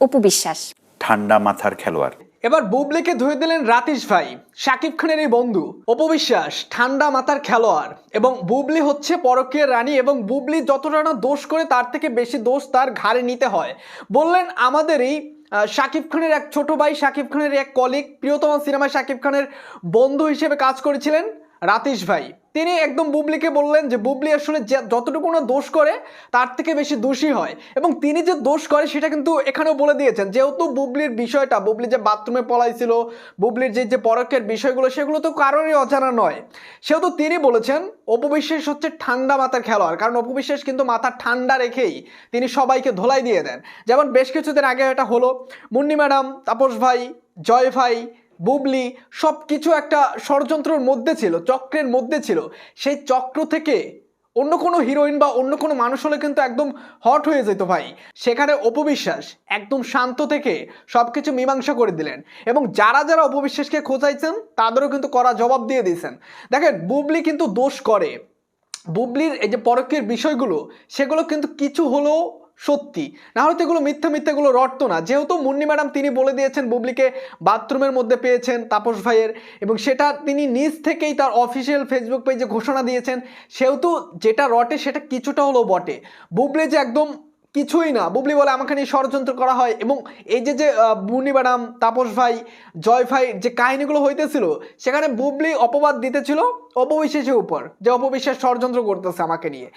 অপু বিশ্বাস ঠান্ডা মাথার খেলোয়াড়। এবার বুবলিকে ধুয়ে দিলেন রাতিশ ভাই শাকিব খানের এই বন্ধু। অপবিশ্বাস ঠান্ডা মাথার খেলোয়াড় এবং বুবলি হচ্ছে পরকীয় রানী এবং বুবলি যতটা না দোষ করে তার থেকে বেশি দোষ তার ঘাড়ে নিতে হয়। বললেন আমাদের এই শাকিব খানের এক ছোট ভাই শাকিব খানের এক কলিগ প্রিয়তম সিনেমায় শাকিব খানের বন্ধু হিসেবে কাজ করেছিলেন। রাতিশ ভাই, তিনি একদম বুবলিকে বললেন যে বুবলি আসলে যতটুকু না দোষ করে, তার থেকে বেশি দোষী হয়। এবং তিনি যে দোষ করে, সেটা কিন্তু এখানেও বলে দিয়েছেন। যেহেতু বুবলির বিষয়টা, বুবলি যে বাথরুমে পলাইছিল, বুবলির যে যে পরকের বিষয়গুলো, সেগুলো তো কারোরই অজানা নয়। সেহেতু তিনি বলেছেন, অপবিশ্বাস হচ্ছে ঠান্ডা মাথার খেলোয়াড়। কারণ অপবিশ্বাস কিন্তু মাথা ঠান্ডা রেখেই তিনি সবাইকে ধোলাই দিয়ে দেন। যেমন বেশ কিছুদিন আগে এটা হলো। মুন্নি ম্যাডাম, তাপস ভাই, জয় ভাই বুবলি সব কিছু একটা ষড়যন্ত্রের মধ্যে ছিল, চক্রের মধ্যে ছিল। সেই চক্র থেকে অন্য কোনো হিরোইন বা অন্য কোনো মানুষ হলে কিন্তু একদম হট হয়ে যেত ভাই। সেখানে অপবিশ্বাস একদম শান্ত থেকে সব কিছু মীমাংসা করে দিলেন এবং যারা যারা অপবিশ্বাসকে খোঁজাইছেন তাদেরও কিন্তু করা জবাব দিয়ে দিয়েছেন। দেখেন, বুবলি কিন্তু দোষ করে। বুবলির এই যে পরকের বিষয়গুলো, সেগুলো কিন্তু কিছু হলেও সত্যি। না হলে তো এগুলো মিথ্যা মিথ্যাগুলো রটতো না। যেহেতু মুন্নি ম্যাডাম তিনি বলে দিয়েছেন বুবলিকে বাথরুমের মধ্যে পেয়েছেন তাপস ভাইয়ের, এবং সেটা তিনি নিজ থেকেই তার অফিসিয়াল ফেসবুক পেজে ঘোষণা দিয়েছেন, সেহেতু যেটা রটে সেটা কিছুটা হলেও বটে। বুবলি যে একদম কিছুই না। বুবলি বলে আমাকে নিয়ে ষড়যন্ত্র করা হয়, এবং এই যে যে মুন্নি ম্যাডাম, তাপস ভাই, জয় ভাই যে কাহিনিগুলো হইতেছিল, সেখানে বুবলি অপবাদ দিতেছিল অপবিশ্বাসের উপর, যে অপবিশ্বাস ষড়যন্ত্র করতেছে আমাকে নিয়ে।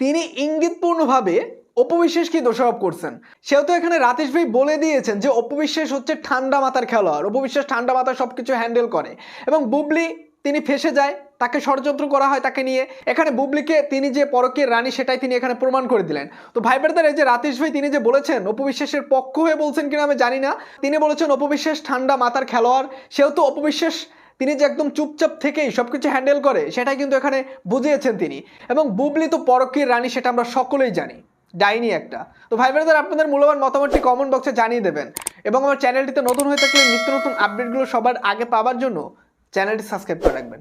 তিনি ইঙ্গিতপূর্ণভাবে অপবিশ্বাসকে দোষারোপ করছেন? সেহেতু এখানে রাতেশ ভাই বলে দিয়েছেন যে অপবিশ্বাস হচ্ছে ঠান্ডা মাথার খেলোয়াড়। অপবিশ্বাস ঠান্ডা মাথায় সব কিছু হ্যান্ডেল করে। এবং বুবলি, তিনি ফেসে যায়, তাকে ষড়যন্ত্র করা হয় তাকে নিয়ে। এখানে বুবলিকে তিনি যে পরকীয় রানী, সেটাই তিনি এখানে প্রমাণ করে দিলেন। তো ভাই ব্রাদার যে রাতেশ ভাই, তিনি যে বলেছেন অপবিশ্বাসের পক্ষ হয়ে বলছেন কিনা আমি জানি না। তিনি বলেছেন অপবিশ্বাস ঠান্ডা মাথার খেলোয়াড়। সেহেতু অপবিশ্বাস, তিনি যে একদম চুপচাপ থেকেই সব কিছু হ্যান্ডেল করে, সেটাই কিন্তু এখানে বুঝিয়েছেন তিনি। এবং বুবলি তো পরকীর রানী, সেটা আমরা সকলেই জানি। ডাইনি একটা। তো ভাই বোনেদের, আপনাদের মূল্যবান মতামতটি কমেন্ট বক্সে জানিয়ে দেবেন। এবং আমার চ্যানেলটিতে নতুন হয়ে থাকলে নিত্য নতুন আপডেটগুলো সবার আগে পাওয়ার জন্য চ্যানেলটি সাবস্ক্রাইব করে রাখবেন।